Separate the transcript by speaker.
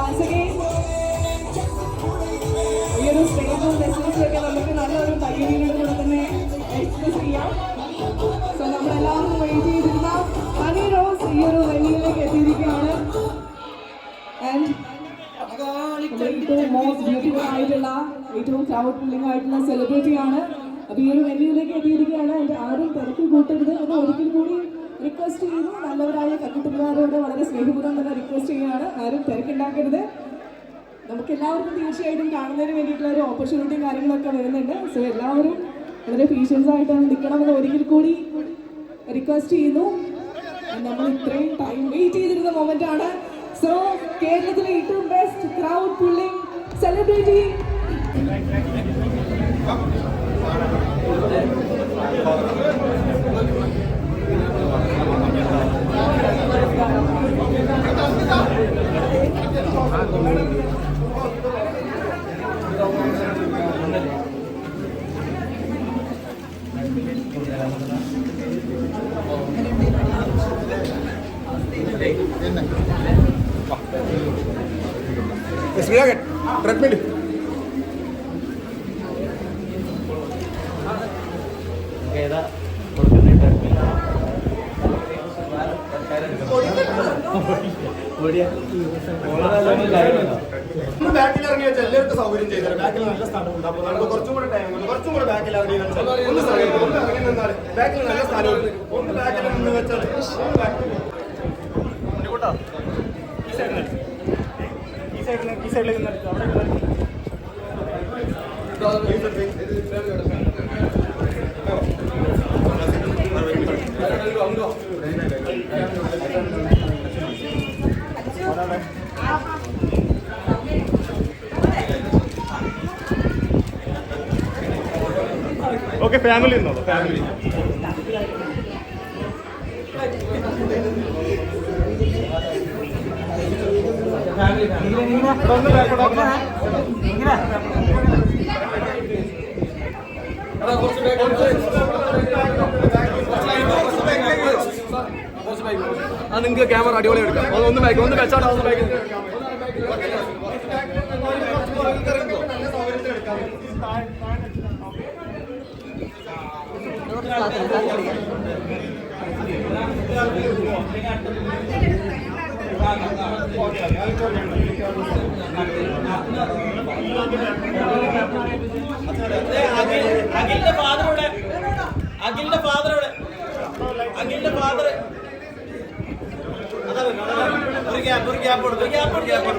Speaker 1: once again, ഈ ഒരു സ്റ്റേജും മെസ്സേജും ഒക്കെ നമുക്ക് നല്ലൊരു പരിഗണനയോട് കൂടെ തന്നെ എക്സ്പ്രസ് ചെയ്യാം സോ നമ്മളെല്ലാവരും വെയിറ്റ് ചെയ്തിരുന്ന ഹണി റോസ് ഈ ഒരു വെന്യൂവിലേക്ക് എത്തിയിരിക്കുകയാണ് ആൻഡ് ഏറ്റവും മോസ്റ്റ് ബ്യൂട്ടിഫുൾ ആയിട്ടുള്ള ഏറ്റവും ക്രൗഡ് ഫില്ലിംഗ് ആയിട്ടുള്ള സെലിബ്രിറ്റിയാണ് അപ്പൊ ഈ ഒരു വെന്യൂവിലേക്ക് എത്തിയിരിക്കുകയാണ് എന്റെ ആരും തിരക്ക് കൂട്ടരുത് എന്ന് ഒരിക്കൽ കൂടി റിക്വസ്റ്റ് ചെയ്യുന്നു. നല്ലവരായ കക്കുട്ടുകാരോട് വളരെ സ്നേഹപൂർവം തന്നെ റിക്വസ്റ്റ് ചെയ്യുകയാണ്. ആരും തിരക്കുണ്ടാക്കരുത്. നമുക്ക് എല്ലാവർക്കും തീർച്ചയായിട്ടും കാണുന്നതിന് വേണ്ടിയിട്ടുള്ള ഒരു ഓപ്പർച്യൂണിറ്റിയും കാര്യങ്ങളൊക്കെ വരുന്നുണ്ട്. സോ എല്ലാവരും വളരെ പേഷ്യൻസ് ആയിട്ട് നിൽക്കണമെന്ന് ഒരിക്കൽ കൂടി റിക്വസ്റ്റ് ചെയ്യുന്നു. നമ്മൾ ഇത്രയും ടൈം വെയിറ്റ് ചെയ്തിരുന്ന മൊമെന്റ് ആണ്. സോ കേരളത്തിലെ ഏറ്റവും ബെസ്റ്റ് ക്രൗഡ് പുള്ളിംഗ് സെലിബ്രിറ്റി
Speaker 2: ശ്രീയാകൻ ട്രെഡ്മിൽ
Speaker 3: ഏതാ കൊടുക്കുന്നുണ്ട്
Speaker 2: ഒന്ന് ബാക്കിൽ ഇറങ്ങി വെച്ചാൽ എല്ലാവർക്കും സൗകര്യം ചെയ്തു ബാക്കിൽ നല്ല സ്ഥലമുണ്ട്. അപ്പോൾ നമുക്ക് കുറച്ചും കൂടെ ടൈം ഉണ്ട്. കുറച്ചും കൂടെ ബാക്കിൽ ഇറങ്ങി വെച്ചാൽ ഇറങ്ങി നിന്നാൽ ബാക്കിൽ നല്ല സ്ഥലമുണ്ട്. ഒന്ന് ബാക്കിൽ നിന്ന് വെച്ചാൽ ഒന്ന് ബാക്കിൽ ഈ സൈഡിൽ ഈ സൈഡിൽ ഈ സൈഡിലേക്ക് നിന്ന്. അവിടെ ഓക്കെ ഫാമിലി ഉണ്ടോ ഫാമിലി
Speaker 4: ആ നിങ്ങൾക്ക് ക്യാമറ അടിപൊളി എടുക്കാം ഒന്ന് ഒന്ന് ബാക്ക് ഒന്ന് വെച്ചാൽ ഒന്ന് ബാക്ക്
Speaker 3: അഖിലിന്റെ ഫാദർ ഇവിടെ അഖിലിന്റെ ഫാദർ ഇവിടെ അഖിലിന്റെ ഫാദർ ഒരു ഗ്യാപ്പ് ഒരു ഗ്യാപ്പ് കൊടുക്കും. Gap gap